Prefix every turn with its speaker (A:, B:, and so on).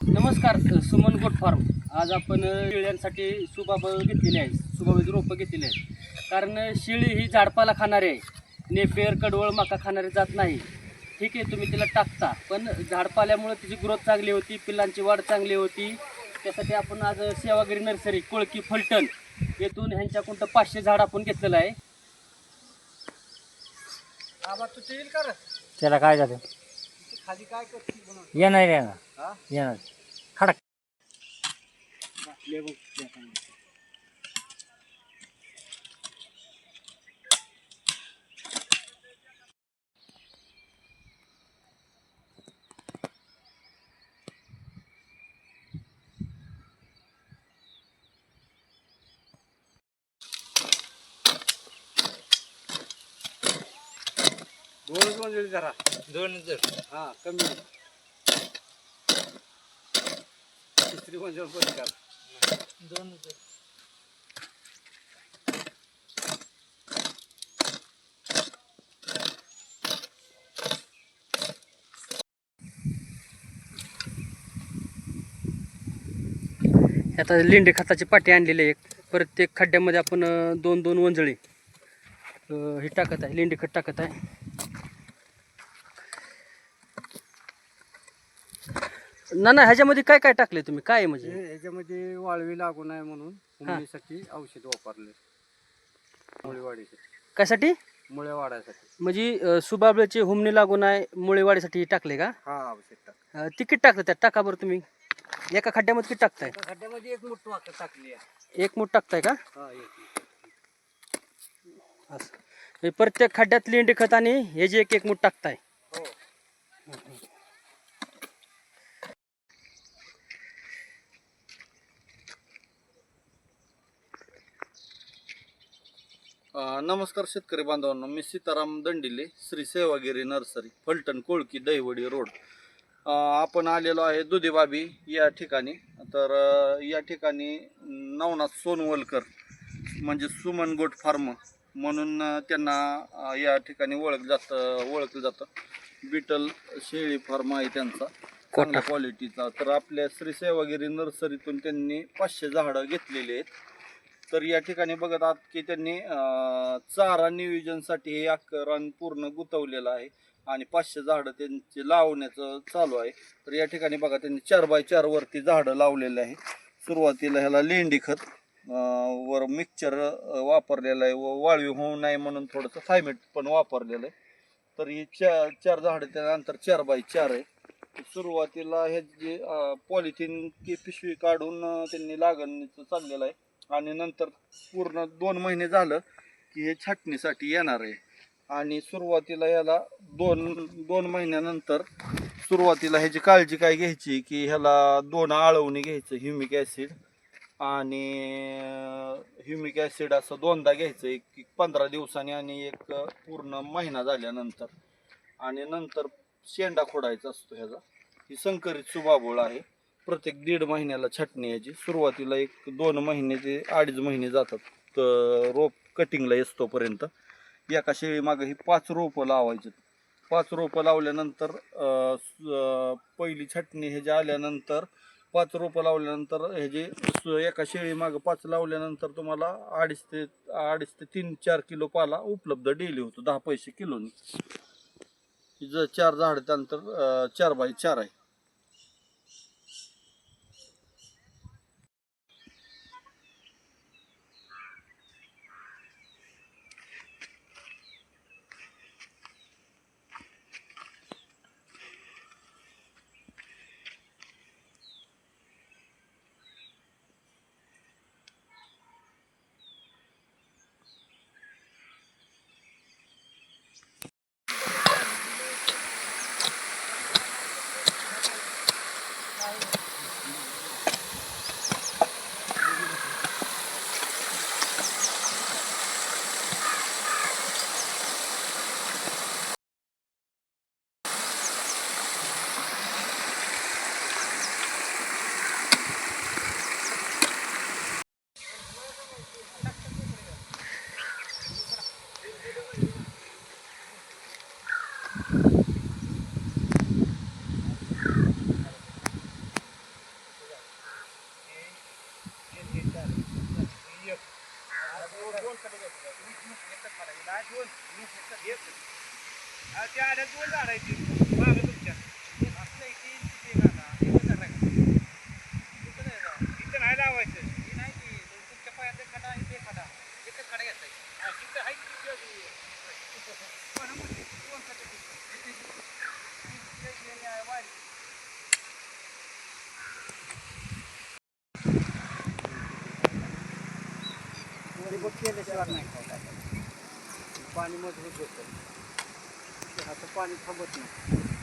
A: Suman goat farm. आज आपण शेळ्यांसाठी सुबाब घेतलेली आहे. सुबाबाची रोपं घेतलेली आहेत. कारण शेळी ही झाडपाला खाणारी आहे. नेपेर कडवळ मका खाणारी जात नाही. ठीक आहे तुम्ही तिला टाकता. पण झाडपाल्यामुळे तिची ग्रोथ चांगली होती पिल्लांची वाढ चांगली होती. त्यासाठी आपण आज सेवागिरी नर्सरी कोळकी फलटण येथून ह्यांच्याकडून पाचशे झाड आपण घेतलेलं आहे. आबा तू येईल?
B: त्याला काय झालं?
A: खाली काय करतील म्हणून?
B: येणार येणार.
A: हा?
B: येणार. खडक.
A: बघ, दोनच जरा
B: दोन जर.
A: हा कमी तिसरी
B: दोन जर.
A: आता लेंडे खताची पाटी आणलेली आहे. एक प्रत्येक खड्ड्यामध्ये आपण अं, दोन दोन वंजळी अं, हे टाकत आहे लेंडी खत टाकत आहे. ना ना ह्याच्यामध्ये काय काय टाकले तुम्ही? काय आहे म्हणजे?
C: हे- ह्याच्यामध्ये वाळवी लागू नये म्हणून मुळीसाठी औषध वापरले. मुळे वाढीसाठी
A: कायसाठी
C: मुळे वाढायसाठी
A: म्हणजे अं, सुबाबळ्याची हुमणी लागून आहे मुळे वाढीसाठी टाकले का?
C: हा औषध टाक
A: अं, ते किती टाकलं त्यात? टाका बरं तुम्ही. एका खड्ड्यामध्ये किती टाकताय?
C: खड्ड्यामध्ये एक मुठ टाकली आहे.
A: एक मूठ टाकताय का?
C: हा एक
A: असं. हे प्रत्येक खड्ड्यात लेंडी खत आणि हे जे एक एक मूठ टाकताय
C: हो
D: अ, नमस्कार शेतकरी बांधवांनो मी सीताराम दंडिले श्री सेवागिरी नर्सरी फलटण कोळकी दहिवडी रोड. आपण आलेलो आहे दुधीबाबी या ठिकाणी. तर या ठिकाणी नवनाथ सोनवलकर म्हणजे सुमन गोट फार्म म्हणून त्यांना या ठिकाणी ओळख जात ओळखलं जातं. बिटल शेळी फार्म आहे त्यांचा चांगल्या क्वालिटीचा तर आपल्या श्री सेवागिरी नर्सरीतून त्यांनी पाचशे झाडं घेतलेली आहेत. तर या ठिकाणी बघत आहात की त्यांनी चारा नियोजनसाठी हे अकरान पूर्ण गुंतवलेलं आहे आणि पाचशे झाडं त्यांचे लावण्याचं चालू आहे. तर या ठिकाणी बघा त्यांनी चार बाय चार वरती झाडं लावलेले आहे सुरुवातीला ह्याला लेंडी खत वर मिक्सचर वापरलेलं आहे व वाळवी होऊ नये म्हणून थोडंसं थायमेट पण वापरलेलं आहे. तर ही चार चार झाडं त्यानंतर चार बाय चार आहे. सुरुवातीला हे जे पॉलिथिन की पिशवी काढून त्यांनी लागणीचं चाललेलं आहे. आणि नंतर पूर्ण दोन महिने झालं की हे छाटणीसाठी येणार आहे. आणि सुरुवातीला याला दोन दोन महिन्यानंतर सुरुवातीला ह्याची काळजी काय घ्यायची की ह्याला दोन आळवणी घ्यायचं ह्युमिक ॲसिड आणि ह्युमिक ॲसिड असं दोनदा घ्यायचं एक पंधरा दिवसांनी आणि एक पूर्ण महिना झाल्यानंतर. आणि नंतर शेंडा खोडायचा असतो ह्याचा. ही संकरित सुबाबोळ आहे. प्रत्येक दीड महिन्याला छाटणी याची सुरुवातीला एक दोन महिने ते अडीच महिने जातात. तर रोप कटिंगला येतोपर्यंत एका शेळी मागं ही पाच रोपं लावायची पाच रोपं लावल्यानंतर पहिली छाटणी ह्याची आल्यानंतर पाच रोपं लावल्यानंतर हे स- एका शेळी मागं पाच लावल्यानंतर तुम्हाला अडीच ते अडीच ते तीन चार किलो पाला उपलब्ध डेली होतो दहा पैसे किलोनी. ज चार झाड त्यानंतर चार बाय चार आहे.
C: त्या आड्यात दोन झाड आहे ती मागं तुमच्या असलं इथे तिथे काका नाही लावायचं ही नाही ती तुमच्या पायात एक खडा एक खडा एकच खडा घ्यायचा आहे. हा, तिथं आहे की तिथं बी. कोणामध्ये? कोण खडा तिथं? इथे. इथे गेली आहे वाडी. ठिबक केल्याशिवाय नाही. पाणी मजबूत होतं आता पाणी थांबत नाही.